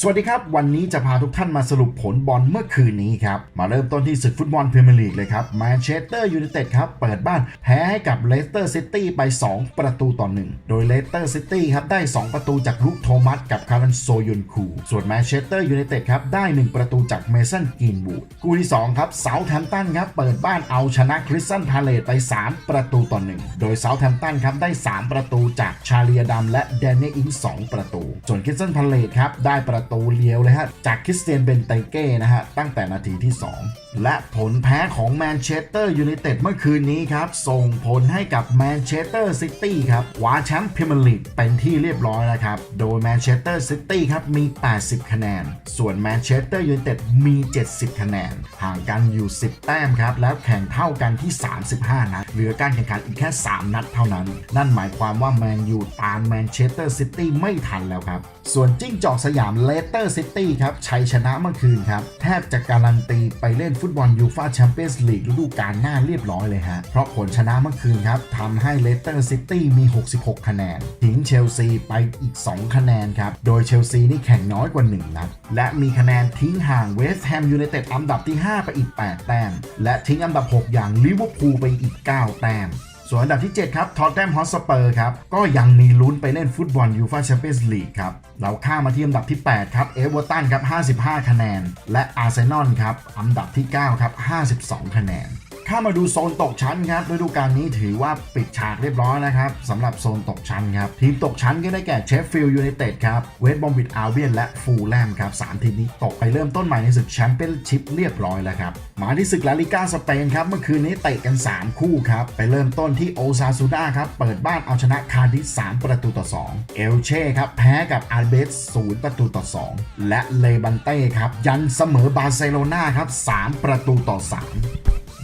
สวัสดีครับ วันนี้จะพาทุกท่านมาสรุปผลบอลเมื่อคืนนี้ครับ มาเริ่มต้นที่ศึกฟุตบอลพรีเมียร์ลีกเลยครับแมนเชสเตอร์ยูไนเต็ดครับ เปิดบ้านแพ้ให้กับเลสเตอร์ซิตี้ไป 2 ประตูต่อ 1 โดยเลสเตอร์ซิตี้ครับ ได้ 2 ประตูจากลุกโทมัสกับคารันโซยุนคูส่วนแมนเชสเตอร์ยูไนเต็ดครับ ได้ 1 ประตูจากเมสันกรีนวูดคู่ที่ 2 ครับเซาท์แฮมป์ตันครับ เปิดบ้านเอาชนะคริสตันพาเลตไป 3 ประตูต่อ 1 โดยเซาท์แฮมป์ตันครับได้ 3 ประตูจากชาเลียดัมและแดนเนอิง2 ประตู ส่วนคริสตันพาเลตครับได้ประตูเลี้ยวเลยฮะ จากคริสเตียนเบนเตเก้นะฮะ ตั้งแต่นาทีที่ 2 และผลแพ้ของแมนเชสเตอร์ยูไนเต็ดเมื่อคืนนี้ครับ ส่งผลให้กับแมนเชสเตอร์ซิตี้ครับคว้าแชมป์พรีเมียร์ลีกเป็นที่เรียบร้อยแล้วครับ โดยแมนเชสเตอร์ซิตี้ครับมี 80 คะแนน ส่วนแมนเชสเตอร์ยูไนเต็ดมี 70 คะแนน ห่างกันอยู่ 10 แต้มครับ แล้วแข่งเท่ากันที่ 35 นัด เหลือการแข่งขันอีกแค่ 3 นัดเท่านั้น นั่นหมายความว่าแมนยูตามแมนเชสเตอร์ซิตี้ไม่ทันแล้วครับ ส่วนจิ้งจอกสยามเลสเตอร์ซิตี้ครับชัยชนะเมื่อคืนครับแทบจะการันตีไปเล่นฟุตบอลยูฟาแชมเปี้ยนส์ลีกฤดูกาลหน้าเรียบร้อยเลยฮะ เพราะผลชนะเมื่อคืนครับทำให้เลสเตอร์ซิตี้มี 66 คะแนน ทิ้งเชลซีไปอีก 2 คะแนนครับ โดยเชลซีนี่แข่งน้อยกว่า 1 นัด และมีคะแนนทิ้งห่างเวสต์แฮมยูไนเต็ดอันดับที่ 5 ไปอีก 8 แต้ม และทิ้งอันดับ 6 อย่างลิเวอร์พูลไปอีก 9 แต้ม ส่วนอันดับที่ 7 ครับ ทอตแนมฮอสเปอร์ครับ ก็ยังมีลุ้นไปเล่นฟุตบอลยูฟ่าแชมเปี้ยนส์ลีกครับ เราข้ามมาที่อันดับที่ 8 ครับ เอเวอร์ตันครับ 55 คะแนน และอาร์เซนอลครับ อันดับที่ 9 ครับ 52 คะแนน ข้ามาดูโซนตกชั้นครับฤดูกาลนี้ถือว่าปิดฉากเรียบร้อยนะครับสำหรับโซนตกชั้นครับ ทีมตกชั้นก็ได้แก่เชฟฟิลด์ยูไนเต็ดครับเวสต์บอมวิดอาเวียนและฟูลแลมครับสามทีมนี้ตกไปเริ่มต้นใหม่ในศึกแชมเปี้ยนชิพเรียบร้อยแล้วครับ มาที่ศึกลาลิก้าสเปนครับเมื่อคืนนี้เตะกัน 3 คู่ครับไปเริ่มต้นที่โอซาซูดาครับเปิดบ้านเอาชนะคาร์ดิส3ประตูต่อ 2 เอลเช่ครับแพ้กับอาร์เบส0ประตูต่อ 2 และเลบันเต้ครับยันเสมอบาร์เซโลนาครับ3ประตูต่อ 3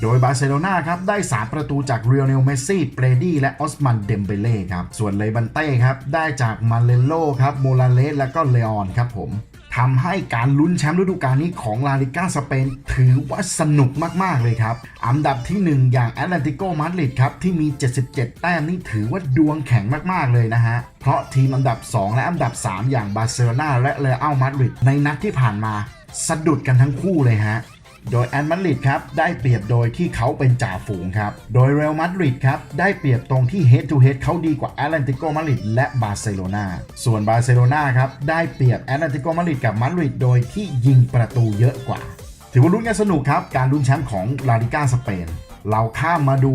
โดยบาร์เซโลนาครับได้ 3 ประตูจากเรียลเนลเมสซี่เปรดี้และออสมันเดมเบเล่ครับ ส่วนเลบันเต้ครับ ได้จากมาเลโลครับโมลาเลสและก็เลออนครับผมทำให้การลุ้นแชมป์ฤดูกาลนี้ของลาลิก้าสเปนถือว่าสนุกมาก ๆ เลยครับ อันดับที่ 1 อย่างแอตเลติโกมาดริดครับ ที่มี 77 แต้มนี่ถือว่าดวงแข็งมาก ๆ เลยนะฮะ เพราะทีมอันดับ 2 และอันดับ 3 อย่างบาร์เซโลนาและเรอัลมาดริดในนัดที่ผ่านมาสะดุดกันทั้งคู่เลยฮะ โดยแอนมาดริดครับได้เปรียบโดยที่เขาเป็นจ่าฝูงครับ โดยเรอัลมาดริดครับได้เปรียบตรงที่ head to head เขาดีกว่าแอตเลติโกมาดริดและบาร์เซโลนาส่วนบาร์เซโลนาครับได้เปรียบแอตเลติโกมาดริดกับมาดริดโดยที่ยิงประตูเยอะกว่า ถือว่าลุ้นกันสนุกครับการลุ้นแชมป์ของลาลิก้าสเปน เราข้ามมาดู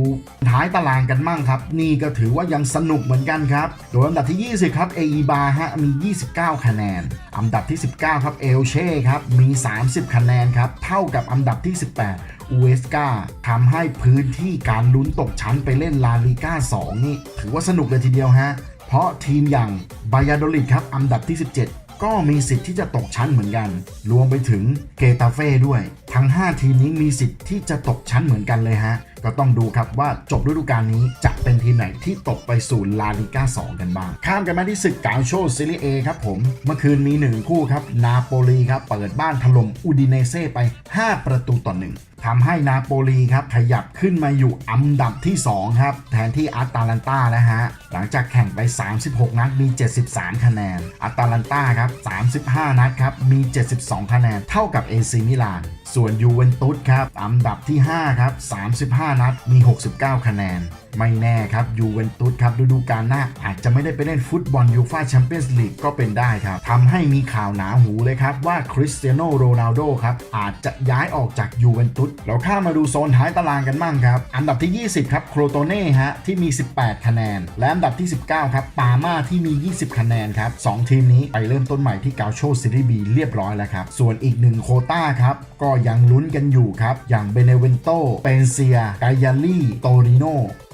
ท้ายตารางกันมั่งครับ นี่ก็ถือว่ายังสนุกเหมือนกันครับ โดยอันดับที่ 20 ครับเออบาฮะมี 29 คะแนน อันดับที่ 19 ครับเอลเช่ครับมี 30 คะแนนครับ เท่ากับอันดับที่ 18อูเอสกาทำให้พื้นที่การลุ้นตกชั้นไปเล่นลาลิก้า 2 นี่ ถือว่าสนุกเลยทีเดียวฮะ เพราะทีมอย่างบายาโดลิดครับอันดับที่ 17 ก็มีสิทธิ์ที่จะตกชั้นเหมือนกัน รวมไปถึงเกตาเฟ่ด้วย ทั้ง 5 ทีมนี้มีสิทธิ์ที่จะตกชั้นเหมือนกันเลยฮะ ก็ต้องดูครับว่าจบฤดูกาลนี้จะเป็นทีมไหนที่ตกไปสู่ลาลิก้า2 กันบ้าง ข้ามกันมาที่ศึกกาโชซิลิเอครับผม เมื่อคืนมี 1 คู่ครับ นาโปลีครับ เปิดบ้านถล่มอูดิเนเซ่ไป 5 ประตูต่อ1ทำให้นาโปลีครับขยับขึ้นมาอยู่อันดับที่ 2 ครับ แทนที่อาตาลันตานะฮะ หลังจากแข่งไป 36 นัดมี 73 คะแนนอาตาลันตาครับ 35 นัดครับมี 72 คะแนนเท่ากับเอซีมิลานส่วนยูเวนตุสครับอันดับที่ 5 ครับ 35 นัด มี 69 คะแนน ไม่แน่ครับยูเวนตุสครับฤดูกาลหน้า อาจจะไม่ได้ไปเล่นฟุตบอลยูฟาแชมเปี้ยนส์ลีกก็เป็นได้ครับทำให้มีข่าวหนาหูเลยครับว่าคริสเตียโนโรนัลโดครับอาจจะย้ายออกจากยูเวนตุสเราข้ามาดูโซนท้ายตารางกันบ้างครับ อันดับที่ 20 ครับโครโตเน่ฮะที่มี 18 คะแนน และอันดับที่ 19 ครับปาม่าที่มี 20 คะแนนครับสองทีมนี้ไปเริ่มต้นใหม่ที่กาโชซิรีบีเรียบร้อยแล้วครับ ส่วนอีกหนึ่งโคต้าครับก็ยังลุ้นกันอยู่ครับ อย่างเบเนเวนโตเปนเซียกายาลีโตริโน